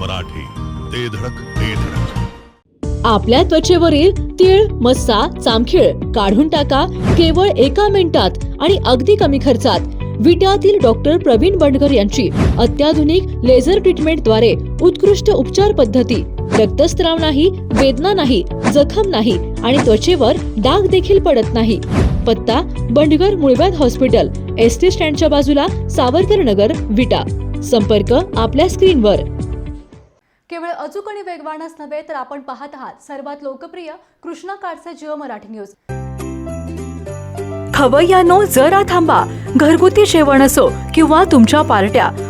मराठी. ते धडक ते धडक. आपल्या त्वचेवरील तीळ मस्सा चामखीळ काढून टाका केवळ एका मिनिटात आणि अगदी कमी खर्चात. विट्यातील डॉक्टर प्रवीण बंडकर यांची अत्याधुनिक लेझर ट्रीटमेंटद्वारे उत्कृष्ट उपचार पद्धती. रक्तस्त्राव नाही वेदना नाही जखम नाही आणि त्वचेवर डाग देखील पडत नाही. पत्ता बंडगर मुळव्याध हॉस्पिटल एस टी स्टँडच्या बाजूला सावरकर नगर विटा. संपर्क आपल्या स्क्रीनवर. केवळ अचूक आणि वेगवानच नव्हे तर आपण पाहत आहात सर्वात लोकप्रिय कृष्णा काडचे जिओ मराठी न्यूज. खवय्यानो जरा थांबा. घरगुती जेवण असो किंवा तुमच्या पार्ट्या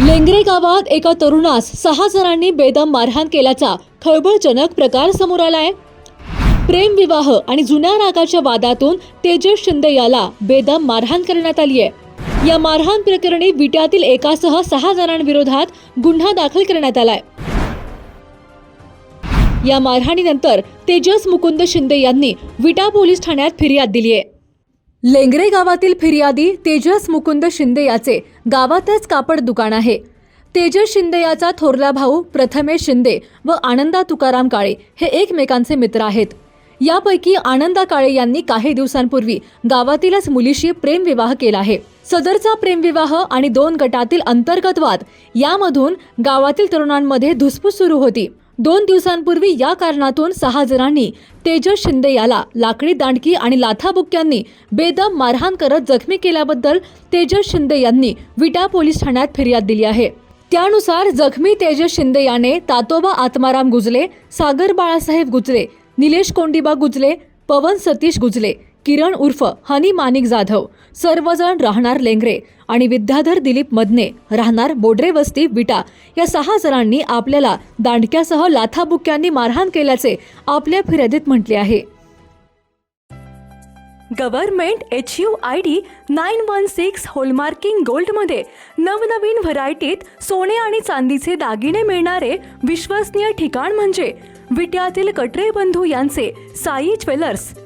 लेंगरे गावात एका तरुणास सहा जणांनी बेदम मारहाण केल्याचा खळबळजनक प्रकार समोर आलाय. प्रेमविवाह आणि जुन्या रागाच्या वादातून तेजस शिंदे याला बेदम मारहाण करण्यात आली आहे. या मारहाण प्रकरणी विट्यातील एकासह सहा जणांविरोधात गुन्हा दाखल करण्यात आलाय. या मारहाणीनंतर तेजस मुकुंद शिंदे यांनी विटा पोलीस ठाण्यात फिर्याद दिली आहे लेंगरे गावातील फिर्यादी तेजस मुकुंद शिंदे याचे. गावातच कापड दुकान आहे. तेजस शिंदे याचा थोरला भाऊ प्रथमेश शिंदे व आनंदा तुकाराम काळे हे एकमेकांचे मित्र आहेत. यापैकी आनंदा काळे यांनी काही दिवसांपूर्वी गावातीलच मुलीशी प्रेमविवाह केला आहे. सदरचा प्रेमविवाह आणि दोन गटातील अंतर्गत वाद यामधून गावातील तरुणांमध्ये धुसफूस सुरू होती. दोन दिवसांपूर्वी या कारणातून सहा जणांनी तेजस शिंदे याला लाकडी दांडकी आणि लाथाबुक्क्यांनी बेदम मारहाण करत जखमी केल्याबद्दल तेजस शिंदे यांनी विटा पोलीस ठाण्यात फिर्याद दिली आहे. त्यानुसार जखमी तेजस शिंदे याने तातोबा आत्माराम गुजले सागर बाळासाहेब गुजले निलेश कोंडिबा गुजले पवन सतीश गुजले. किरण उर्फ हनी मानिक जाधव. सर्वजण राहणार लेंगरे आणि विद्याधर दिलीप मदने राहणार बोडरे वस्ती विटा. या सहा जणांनी आपल्याला दांडक्यासह लाथाबुक्यांनी मारहाण केल्याचे आपल्या फिर्यादीत म्हटले आहे. Government H U I D nine one six hallmarking गोल्डमध्ये नवनवीन व्हरायटीत सोने आणि चांदीचे दागिने मिळणारे विश्वसनीय ठिकाण म्हणजे विट्यातील कटरे बंधू यांचे साई ज्वेलर्स.